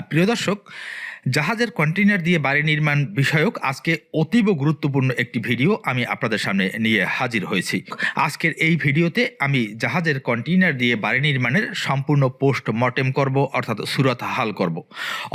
প্রিয় দর্শক জাহাজের কন্টেইনার দিয়ে বাড়ি নির্মাণ বিষয়ক আজকে অতীব গুরুত্বপূর্ণ একটি ভিডিও আমি আপনাদের সামনে নিয়ে হাজির হয়েছি। আজকের এই ভিডিওতে আমি জাহাজের কন্টেইনার দিয়ে বাড়ি নির্মাণের সম্পূর্ণ পোস্ট মর্টেম করব, অর্থাৎ সুরত হাল করব।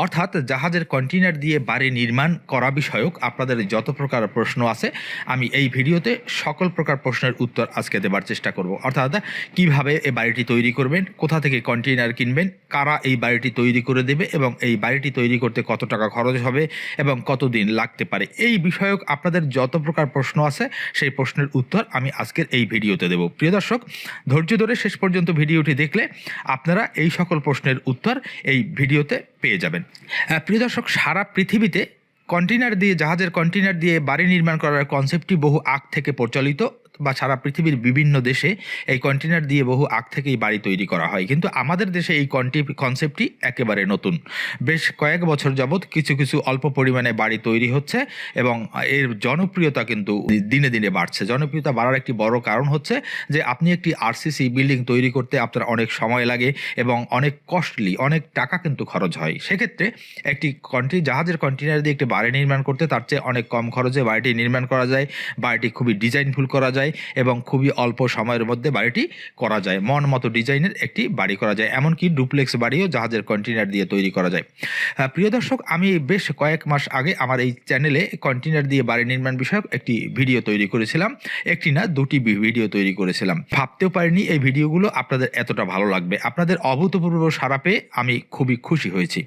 অর্থাৎ জাহাজের কন্টেইনার দিয়ে বাড়ি নির্মাণ করা বিষয়ক আপনাদের যত প্রকার প্রশ্ন আছে, আমি এই ভিডিওতে সকল প্রকার প্রশ্নের উত্তর আজকে দেবার চেষ্টা করব। অর্থাৎ কীভাবে এই বাড়িটি তৈরি করবেন, কোথা থেকে কন্টেইনার কিনবেন, কারা এই বাড়িটি তৈরি করে দেবে এবং এই বাড়িটি তৈরি করতে কত টাকা খরচ হবে এবং কতদিন লাগতে পারে? এই বিষয়ক আপনাদের যত প্রকার প্রশ্ন আছে, সেই প্রশ্নের উত্তর আমি আজকের এই ভিডিওতে দেব। প্রিয় দর্শক, ধৈর্য ধরে শেষ পর্যন্ত ভিডিওটি দেখলে আপনারা এই সকল প্রশ্নের উত্তর এই ভিডিওতে পেয়ে যাবেন। প্রিয় দর্শক, সারা পৃথিবীতে কন্টেনার দিয়ে, জাহাজের কন্টেনার দিয়ে বাড়ি নির্মাণ করার কনসেপ্টটি বহু আগ থেকে প্রচলিত। বা সারা পৃথিবীর বিভিন্ন দেশে এই কন্টেনার দিয়ে বহু আগ থেকেই বাড়ি তৈরি করা হয়। কিন্তু আমাদের দেশে এই কন্টি কনসেপ্টটি একেবারে নতুন। বেশ কয়েক বছর যাবৎ কিছু কিছু অল্প পরিমাণে বাড়ি তৈরি হচ্ছে এবং এর জনপ্রিয়তা কিন্তু দিনে দিনে বাড়ছে। জনপ্রিয়তা বাড়ার একটি বড় কারণ হচ্ছে যে আপনি একটি আরসিসি বিল্ডিং তৈরি করতে আপনার অনেক সময় লাগে এবং অনেক কস্টলি অনেক টাকা কিন্তু খরচ হয়। সেক্ষেত্রে একটি কন্টি জাহাজের কন্টেনার দিয়ে একটি বাড়ি নির্মাণ করতে তার চেয়ে অনেক কম খরচে বাড়িটি নির্মাণ করা যায়। বাড়িটি খুবই ডিজাইনফুল করা যায়। এবং খুবই অল্প সময়ের মধ্যে বাড়িটি করা যায়। মন মতো ডিজাইনের একটি বাড়ি করা যায়, এমনকি ডুপ্লেক্স বাড়িও জাহাজের কন্টেনার দিয়ে তৈরি করা যায়। প্রিয় দর্শক, আমি বেশ কয়েক মাস আগে আমার এই চ্যানেলে কন্টেনার দিয়ে বাড়ি নির্মাণ বিষয়ক একটি ভিডিও তৈরি করেছিলাম। একটি না, দুটি ভিডিও তৈরি করেছিলাম। ভাবতেও পারিনি এই ভিডিওগুলো আপনাদের এতটা ভালো লাগবে। আপনাদের অভূতপূর্ব সারা পেয়ে আমি খুবই খুশি হয়েছি।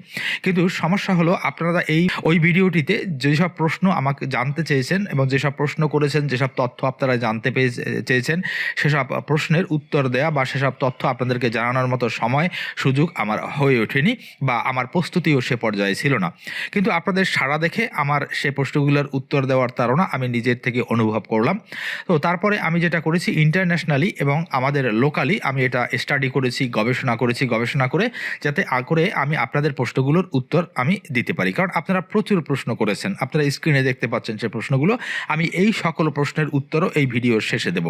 কিন্তু সমস্যা হলো, আপনারা এই, ওই ভিডিওটিতে যেসব প্রশ্ন আমাকে জানতে চেয়েছেন এবং যেসব প্রশ্ন করেছেন, যেসব তথ্য আপনারা জানতে পেয়ে চেয়েছেন। সেসব প্রশ্নের উত্তর দেয়া বা সেসব তথ্য আপনাদেরকে জানানোর মতো সময়, সুযোগ আমার হয়ে ওঠেনি বা আমার প্রস্তুতিও সে পর্যায়ে ছিল না। কিন্তু আপনাদের সাড়া দেখে আমার সে প্রশ্নগুলোর উত্তর দেওয়ার তারা আমি নিজের থেকে অনুভব করলাম। তো তারপরে আমি যেটা করেছি ইন্টারন্যাশনালি এবং আমাদের লোকালি আমি এটা স্টাডি করেছি, গবেষণা করেছি, গবেষণা করে যাতে করে আমি আপনাদের প্রশ্নগুলোর উত্তর আমি দিতে পারি। কারণ আপনারা প্রচুর প্রশ্ন করেছেন। আপনারা স্ক্রিনে দেখতে পাচ্ছেন সে প্রশ্নগুলো। আমি এই সকল প্রশ্নের উত্তরও এই ভিডিওর শেষে দেব।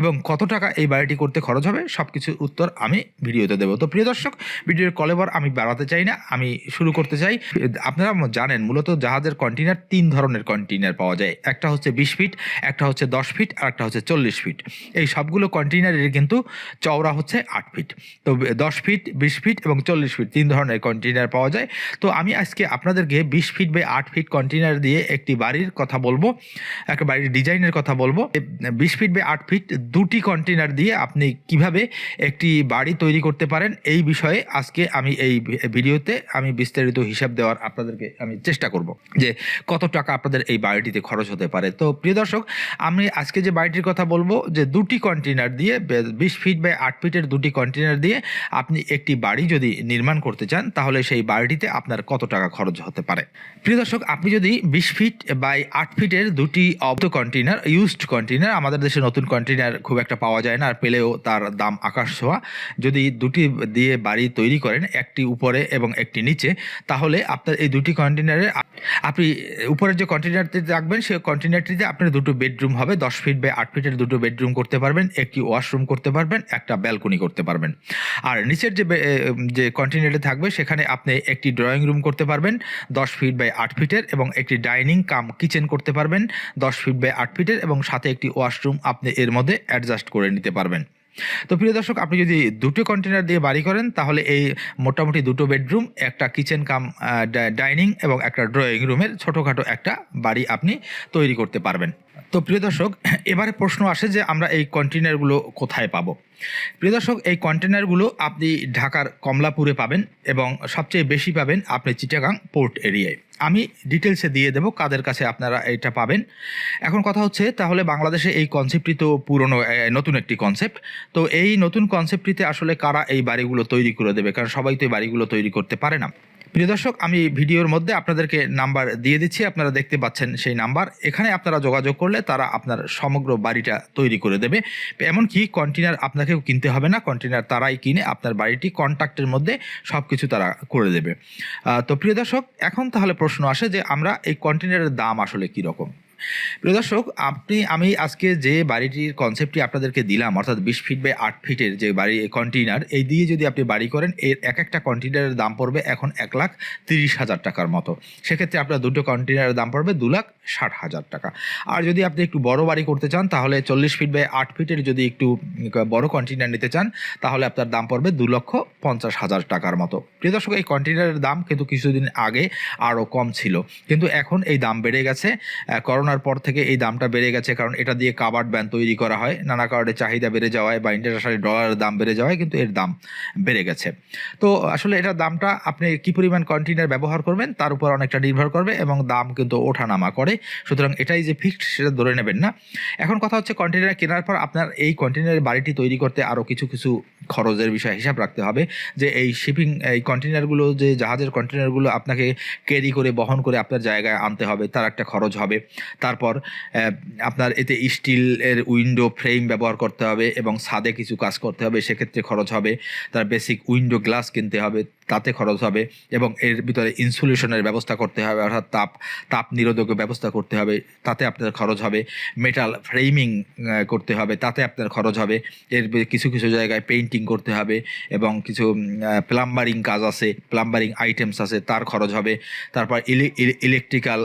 এবং কত টাকা এই বাড়িটি করতে খরচ হবে সব কিছুর উত্তর আমি ভিডিওতে দেবো। তো প্রিয় দর্শক, ভিডিওর কলেবর আমি বাড়াতে চাই না, আমি শুরু করতে চাই। আপনারা জানেন, মূলত জাহাজের কন্টেনার তিন ধরনের কন্টেনার পাওয়া যায়। একটা হচ্ছে বিশ ফিট, একটা হচ্ছে দশ ফিট, আর একটা হচ্ছে চল্লিশ ফিট। এই সবগুলো কন্টেনারের কিন্তু চওড়া হচ্ছে আট ফিট। তো দশ ফিট, বিশ ফিট এবং চল্লিশ ফিট তিন ধরনের কন্টেনার পাওয়া যায়। তো আমি আজকে আপনাদেরকে বিশ ফিট বাই আট ফিট কন্টেনার দিয়ে একটি বাড়ির কথা বলব, একটা বাড়ির ডিজাইনের কথা বলব। বিশ ফিট বাই আট ফিট দুটি কন্টেনার দিয়ে আপনি কীভাবে একটি বাড়ি তৈরি করতে পারেন, এই বিষয়ে আজকে আমি এই ভিডিওতে আমি বিস্তারিত হিসাব দেওয়ার আপনাদেরকে আমি চেষ্টা করব যে কত টাকা আপনাদের এই বাড়িটিতে খরচ হতে পারে। তো প্রিয় দর্শক, আমি আজকে যে বাড়িটির কথা বলব, যে দুটি কন্টেনার দিয়ে বিশ ফিট বাই আট ফিটের দুটি কন্টেনার দিয়ে আপনি একটি বাড়ি যদি নির্মাণ করতে চান, তাহলে সেই বাড়িটিতে আপনার কত টাকা খরচ হতে পারে? প্রিয় দর্শক, আপনি যদি বিশ ফিট বাই আট ফিটের দুটি অব্দ কন্টেনার ইউজড কন্টেনার আমাদের দেশে নতুন কন্টেনার খুব একটা পাওয়া যায় না, আর পেলেও তার দাম আকাশ ছোঁয়া। যদি দুটি দিয়ে বাড়ি তৈরি করেন, একটি উপরে এবং একটি নিচে, তাহলে আপনার এই দুটি কন্টেনারে আপনি উপরের যে কন্টেনারটিতে রাখবেন সেই কন্টেনারটিতে আপনার দুটো বেডরুম হবে। দশ ফিট বাই আট ফিটের দুটো বেডরুম করতে পারবেন, একটি ওয়াশরুম করতে পারবেন, একটা ব্যালকনি করতে পারবেন। আর নিচের যে যে কন্টেনারটি থাকবে, সেখানে আপনি একটি ড্রয়িং রুম করতে পারবেন, দশ ফিট বাই আট ফিটের এবং একটি ডাইনিং কাম কিচেন করতে পারবেন, দশ ফিট বাই আট ফিটের এবং সাথে একটি ওয়াশরুম আপনি এর মধ্যে অ্যাডজাস্ট করে নিতে পারবেন। তো প্রিয় দর্শক, আপনি যদি দুটো কন্টেনার দিয়ে বাড়ি করেন, তাহলে এই মোটামুটি দুটো বেডরুম একটা কিচেন কাম ডাইনিং এবং একটা ড্রয়িং রুমের ছোটোখাটো একটা বাড়ি আপনি তৈরি করতে পারবেন। তো প্রিয় দর্শক, এবারে প্রশ্ন আসে যে আমরা এই কন্টেনারগুলো কোথায় পাবো? প্রিয় দর্শক, এই কন্টেনারগুলো আপনি ঢাকার কমলাপুরে পাবেন এবং সবচেয়ে বেশি পাবেন আপনি চিটাগাং পোর্ট এরিয়ায়। আমি ডিটেলসে দিয়ে দেবো কাদের কাছে আপনারা এটা পাবেন। এখন কথা হচ্ছে, তাহলে বাংলাদেশে এই কনসেপ্টটি তো পুরনো নতুন একটি কনসেপ্ট। তো এই নতুন কনসেপ্টটিতে আসলে কারা এই বাড়িগুলো তৈরি করে দেবে? কারণ সবাই তো এই বাড়িগুলো তৈরি করতে পারে না। প্রিয় দর্শক, আমি ভিডিওর মধ্যে আপনাদেরকে নাম্বার দিয়ে দিচ্ছি। আপনারা দেখতে পাচ্ছেন সেই নাম্বার। এখানে আপনারা যোগাযোগ করলে তারা আপনার সমগ্র বাড়িটা তৈরি করে দেবে। এমনকি কন্টেনার আপনাকেও কিনতে হবে না। কন্টেনার তারাই কিনে আপনার বাড়িটি কন্ট্রাক্টের মধ্যে সব কিছু তারা করে দেবে। তো প্রিয় দর্শক, এখন তাহলে প্রশ্ন আসে যে আমরা এই কন্টেনারের দাম আসলে কী রকম প্রিয় দর্শক আপনি আমি আজকে যে বাড়িটির কনসেপ্টটি আপনাদেরকে দিলাম অর্থাৎ বিশ ফিট বাই আট ফিটের যে বাড়ি কন্টেইনার এই দিয়ে যদি আপনি বাড়ি করেন এর এক একটা কন্টেইনারের দাম পড়বে এখন এক লাখ তিরিশ হাজার টাকার মতো। সেক্ষেত্রে আপনার দুটো কন্টেইনারের দাম পড়বে দু লাখ ষাট হাজার টাকা। আর যদি আপনি একটু বড় বাড়ি করতে চান তাহলে চল্লিশ ফিট বাই আট ফিটের যদি একটু বড় কন্টেইনার নিতে চান তাহলে আপনার দাম পড়বে দু লক্ষ পঞ্চাশ হাজার টাকার মতো। প্রিয় দর্শক এই কন্টেইনারের দাম কিন্তু কিছুদিন আগে আরও কম ছিল। কিন্তু এখন এই দাম বেড়ে গেছে। আহ, করোনার পর থেকে এই দামটা বেড়ে গেছে, কারণ এটা দিয়ে কাবার্ড ব্যান তৈরি করা হয়। নানা কারণে চাহিদা বেড়ে যাওয়ায় বা ইন্টারন্যাশনাল ডলারের দাম বেড়ে যাওয়ায় কিন্তু এর দাম বেড়ে গেছে। তো আসলে এটার দামটা আপনি কি পরিমাণ কন্টেইনার ব্যবহার করবেন, তার উপর অনেকটা নির্ভর করবে এবং দাম কিন্তু ওঠানামা করে। সুতরাং এটাই যে ফিক্সড সেটা ধরে নেবেন না। এখন কথা হচ্ছে কন্টেইনার কেনার পর আপনার এই কন্টেইনারের বাড়িটি তৈরি করতে আরও কিছু কিছু খরচের বিষয়ে হিসাব রাখতে হবে। যে এই শিপিং এই কন্টেইনারগুলো যে জাহাজের কন্টেইনারগুলো আপনাকে ক্যারি করে, বহন করে আপনার জায়গায় আনতে হবে, তার একটা খরচ হবে। তারপর আপনার এতে স্টিলের উইন্ডো ফ্রেম ব্যবহার করতে হবে এবং ছাদে কিছু কাজ করতে হবে, সেক্ষেত্রে খরচ হবে। তার বেসিক উইন্ডো গ্লাস কিনতে হবে। তাতে খরচ হবে এবং এর ভিতরে ইনসুলেশনের ব্যবস্থা করতে হবে, অর্থাৎ তাপ তাপ নিরোধক ব্যবস্থা করতে হবে, তাতে আপনার খরচ হবে। মেটাল ফ্রেমিং করতে হবে, তাতে আপনার খরচ হবে। এর কিছু কিছু জায়গায় পেইন্টিং করতে হবে এবং কিছু প্লাম্বারিং কাজ আছে প্লাম্বারিং আইটেমস আছে, তার খরচ হবে। তারপর ইলেকট্রিক্যাল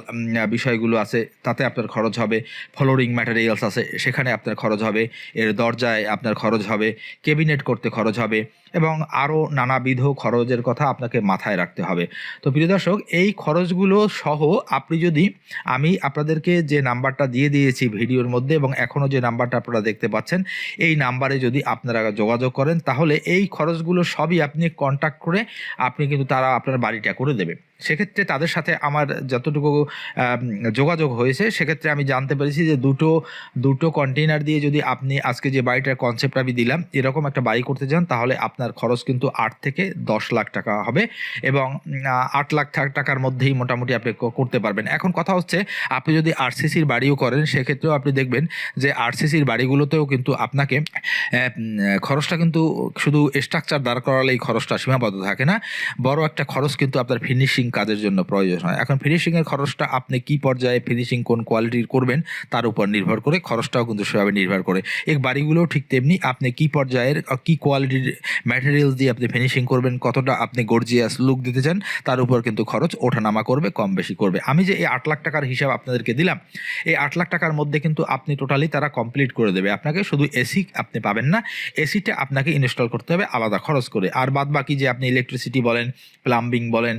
বিষয়গুলো আছে, তাতে আপনার খরচ হবে। ফ্লোরিং ম্যাটেরিয়ালস আছে, সেখানে আপনার খরচ হবে। এর দরজায় আপনার খরচ হবে। কেবিনেট করতে খরচ হবে এবং আরও নানাবিধ খরচের কথা আপনাকে মাথায় রাখতে হবে। তো প্রিয় দর্শক, এই খরচগুলো সহ আপনি যদি আমি আপনাদেরকে যে নাম্বারটা দিয়ে দিয়েছি ভিডিওর মধ্যে এবং এখনও যে নাম্বারটা আপনারা দেখতে পাচ্ছেন, এই নাম্বারে যদি আপনারা যোগাযোগ করেন, তাহলে এই খরচগুলো সবই আপনি কন্ট্যাক্ট করে আপনি কিন্তু তারা আপনার বাড়িটা করে দেবে। সেক্ষেত্রে তাদের সাথে আমার যতটুকু যোগাযোগ হয়েছে, সেক্ষেত্রে আমি জানতে পেরেছি যে দুটো দুটো কন্টেইনার দিয়ে যদি আপনি আজকে যে বাড়িটার কনসেপ্ট আমি দিলাম, এরকম একটা বাড়ি করতে চান, তাহলে আপনার খরচ কিন্তু আট থেকে দশ লাখ টাকা। হবে এবং আট লাখ টাকার মধ্যেই মোটামুটি আপনি করতে পারবেন। এখন কথা হচ্ছে, আপনি যদি আরসিসির বাড়িও করেন, সেক্ষেত্রেও আপনি দেখবেন যে আরসিসির বাড়িগুলোতেও কিন্তু আপনাকে খরচটা কিন্তু শুধু স্ট্রাকচার দাঁড় করালেই খরচটা সীমাবদ্ধ থাকে না, বড় একটা খরচ কিন্তু আপনার ফিনিশিং কাজের জন্য প্রয়োজন হয়। এখন ফিনিশিংয়ের খরচটা আপনি কি পর্যায়ে ফিনিশিং কোন কোয়ালিটির করবেন, তার উপর নির্ভর করে খরচটাও কিন্তু সেভাবে নির্ভর করে। এই বাড়িগুলোও ঠিক তেমনি আপনি কি পর্যায়ের, কি কোয়ালিটির ম্যাটেরিয়ালস দিয়ে আপনি ফিনিশিং করবেন, কতটা আপনি গর্জিয়াস লুক দিতে চান, তার উপর কিন্তু খরচ ওঠানামা করবে, কম বেশি করবে। আমি যে এই আট লাখ টাকার হিসাব আপনাদেরকে দিলাম, এই আট লাখ টাকার মধ্যে কিন্তু আপনি টোটালি তারা কমপ্লিট করে দেবে। আপনাকে শুধু এসি আপনি পাবেন না এসিটা আপনাকে ইনস্টল করতে হবে আলাদা খরচ করে। আর বাদ বাকি যে আপনি ইলেকট্রিসিটি বলেন প্লাম্বিং বলেন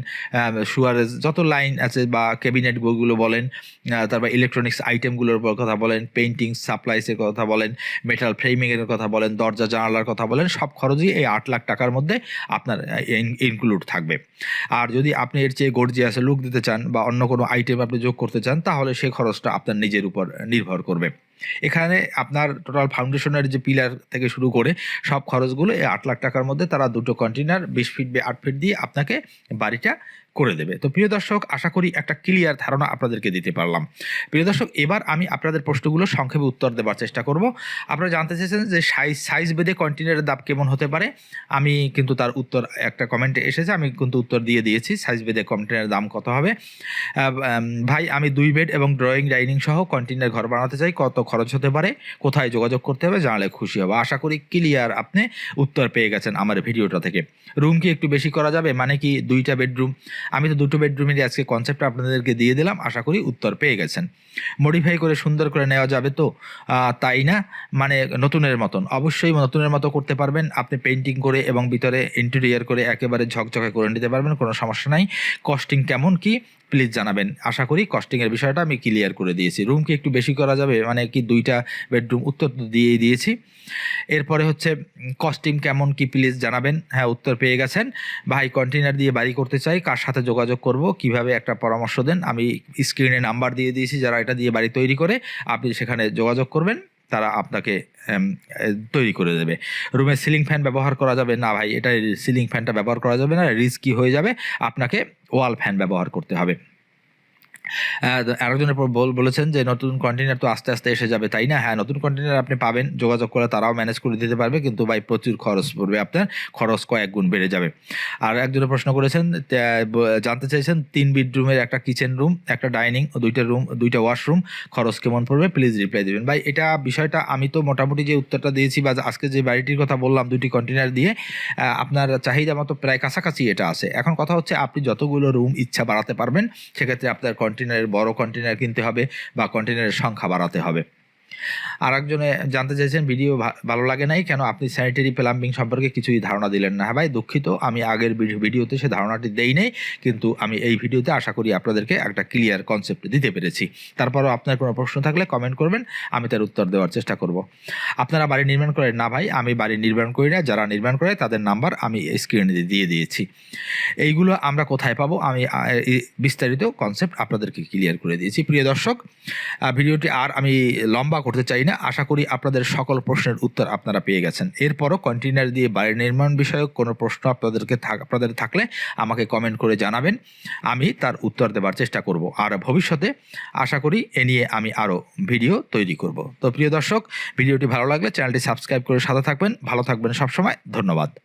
সুয়ারেজ যত লাইন আছে বা ক্যাবিনেটগুলো বলেন তারপর ইলেকট্রনিক্স আইটেমগুলোর কথা বলেন পেইন্টিং সাপ্লাইসের কথা বলেন মেটাল ফ্রেমিংয়ের কথা বলেন, দরজা, জানালার কথা বলেন, সব খরচই এই আট লাখ টাকার মধ্যে আপনার ইনক্লুড থাকবে। আর যদি আপনি এর চেয়ে গর্জিয়াসে লুক দিতে চান বা অন্য কোনো আইটেম আপনি যোগ করতে চান, তাহলে সে খরচটা আপনার নিজের উপর নির্ভর করবে। এখানে আপনার টোটাল ফাউন্ডেশনের যে পিলার থেকে শুরু করে সব খরচগুলো এই আট লাখ টাকার মধ্যে তারা দুটো কন্টেনার বিশ ফিট বে আট ফিট দিয়ে আপনাকে বাড়িটা করে দেবে। তো প্রিয় দর্শক, আশা করি একটা ক্লিয়ার ধারণা আপনাদেরকে দিতে পারলাম। প্রিয় দর্শক, এবার আমি আপনাদের প্রশ্নগুলো সংক্ষেপে উত্তর দেওয়ার চেষ্টা করব। আপনারা জানতে চেয়েছেন যে সাইজ সাইজ বেঁধে কন্টেনারের দাম কেমন হতে পারে? আমি কিন্তু তার উত্তর, একটা কমেন্টে এসেছে, আমি কিন্তু উত্তর দিয়ে দিয়েছি সাইজ বেঁধে কন্টেনারের দাম কত হবে। ভাই, আমি দুই বেড এবং ড্রয়িং ডাইনিং সহ কন্টেনার ঘর বানাতে চাই, কত খরচ হতে পারে? কোথায় যোগাযোগ করতে হবে? জানালে খুশি হবে। আশা করি ক্লিয়ার আপনি উত্তর পেয়ে গেছেন আমার ভিডিওটা থেকে। রুম কি একটু বেশি করা যাবে? মানে কি দুইটা বেডরুম আমি তো দুটো বেডরুমেরই আজকে কনসেপ্ট আপনাদেরকে দিয়ে দিলাম, আশা করি উত্তর পেয়ে গেছেন। মডিফাই করে সুন্দর করে নেওয়া যাবে তো? তাই না? মানে নতুনের মতন। অবশ্যই নতুনের মতো করতে পারবেন। আপনি পেন্টিং করে এবং ভিতরে ইন্টেরিয়ার করে একেবারে ঝকঝকে করে নিতে পারবেন, কোনো সমস্যা নাই। কস্টিং কেমন কি প্লিজ জানাবেন। আশা করি কস্টিংয়ের বিষয়টা আমি ক্লিয়ার করে দিয়েছি। রুম কি একটু বেশি করা যাবে? মানে কি দুইটা বেডরুম উত্তর তো দিয়েই দিয়েছি। এরপরে হচ্ছে কস্টিং কেমন, কি প্লিজ জানাবেন। হ্যাঁ উত্তর পেয়ে গেছেন। ভাই কন্টেনার দিয়ে বাড়ি করতে চাই, কার সাথে যোগাযোগ করব, কীভাবে একটা পরামর্শ দেন। আমি স্ক্রিনে নাম্বার দিয়ে দিয়েছি যারা এটা দিয়ে বাড়ি তৈরি করে, আপনি সেখানে যোগাযোগ করবেন, তারা আপনাকে তৈরি করে দেবে। রুমে সিলিং ফ্যান ব্যবহার করা যাবে? না ভাই এটা সিলিং ফ্যানটা ব্যবহার করা যাবে না রিস্কি হয়ে যাবে। আপনাকে ওয়াল ফ্যান ব্যবহার করতে হবে। আরেকজনের পর বল- বলেছেন যে নতুন কন্টেনার তো আস্তে আস্তে এসে যাবে, তাই না? হ্যাঁ নতুন কন্টেনার আপনি পাবেন, যোগাযোগ করে তারাও ম্যানেজ করে দিতে পারবে, কিন্তু ভাই প্রচুর খরচ পড়বে আপনার, খরচ কয়েক গুণ বেড়ে যাবে। আর একজনের প্রশ্ন করেছেন জানতে চাইছেন, তিন বেডরুমের একটা কিচেন রুম একটা ডাইনিং দুইটা রুম দুইটা ওয়াশরুম খরচ কেমন পড়বে? প্লিজ রিপ্লাই দেবেন। ভাই, এটা বিষয়টা আমি তো মোটামুটি যে উত্তরটা দিয়েছি বা আজকে যে বাড়িটির কথা বললাম দুটি কন্টেনার দিয়ে আপনার চাহিদা মতো প্রায় কাছাকাছি এটা আছে। এখন কথা হচ্ছে, আপনি যতগুলো রুম ইচ্ছা বাড়াতে পারবেন, সেক্ষেত্রে আপনার কন্টেনারের বড় কন্টেনার কিনতে হবে বা কন্টেনারের সংখ্যা বাড়াতে হবে। আর একজনে জানতে চাইছেন, ভিডিও ভালো লাগে নাই কেন আপনি স্যানিটারি প্লাম্বিং সম্পর্কে কিছুই ধারণা দিলেন না? হ্যাঁ ভাই, দুঃখিত, আমি আগের ভিডিওতে সে ধারণাটি দেই নাই, কিন্তু আমি এই ভিডিওতে আশা করি আপনাদেরকে একটা ক্লিয়ার কনসেপ্ট দিতে পেরেছি। তারপরও আপনার কোনো প্রশ্ন থাকলে কমেন্ট করবেন, আমি তার উত্তর দেওয়ার চেষ্টা করব। আপনারা বাড়ি নির্মাণ করেন? না ভাই, আমি বাড়ি নির্মাণ করি না। যারা নির্মাণ করে তাদের নাম্বার আমি স্ক্রিনে দিয়ে দিয়েছি। এইগুলো আমরা কোথায় পাবো? আমি বিস্তারিত কনসেপ্ট আপনাদেরকে ক্লিয়ার করে দিয়েছি। প্রিয় দর্শক ভিডিওটি আর আমি লম্বা করতে চাই না। আশা করি আপনাদের সকল প্রশ্নের উত্তর আপনারা পেয়ে গেছেন। এরপরও কন্টেনার দিয়ে বাড়ি নির্মাণ বিষয়ক কোনো প্রশ্ন আপনাদেরকে আপনাদের থাকলে আমাকে কমেন্ট করে জানাবেন। আমি তার উত্তর দেওয়ার চেষ্টা করব। আর ভবিষ্যতে আশা করি এ নিয়ে আমি আরও ভিডিও তৈরি করব। তো প্রিয় দর্শক, ভিডিওটি ভালো লাগলে চ্যানেলটি সাবস্ক্রাইব করে সাথে থাকবেন। ভালো থাকবেন সবসময়। ধন্যবাদ।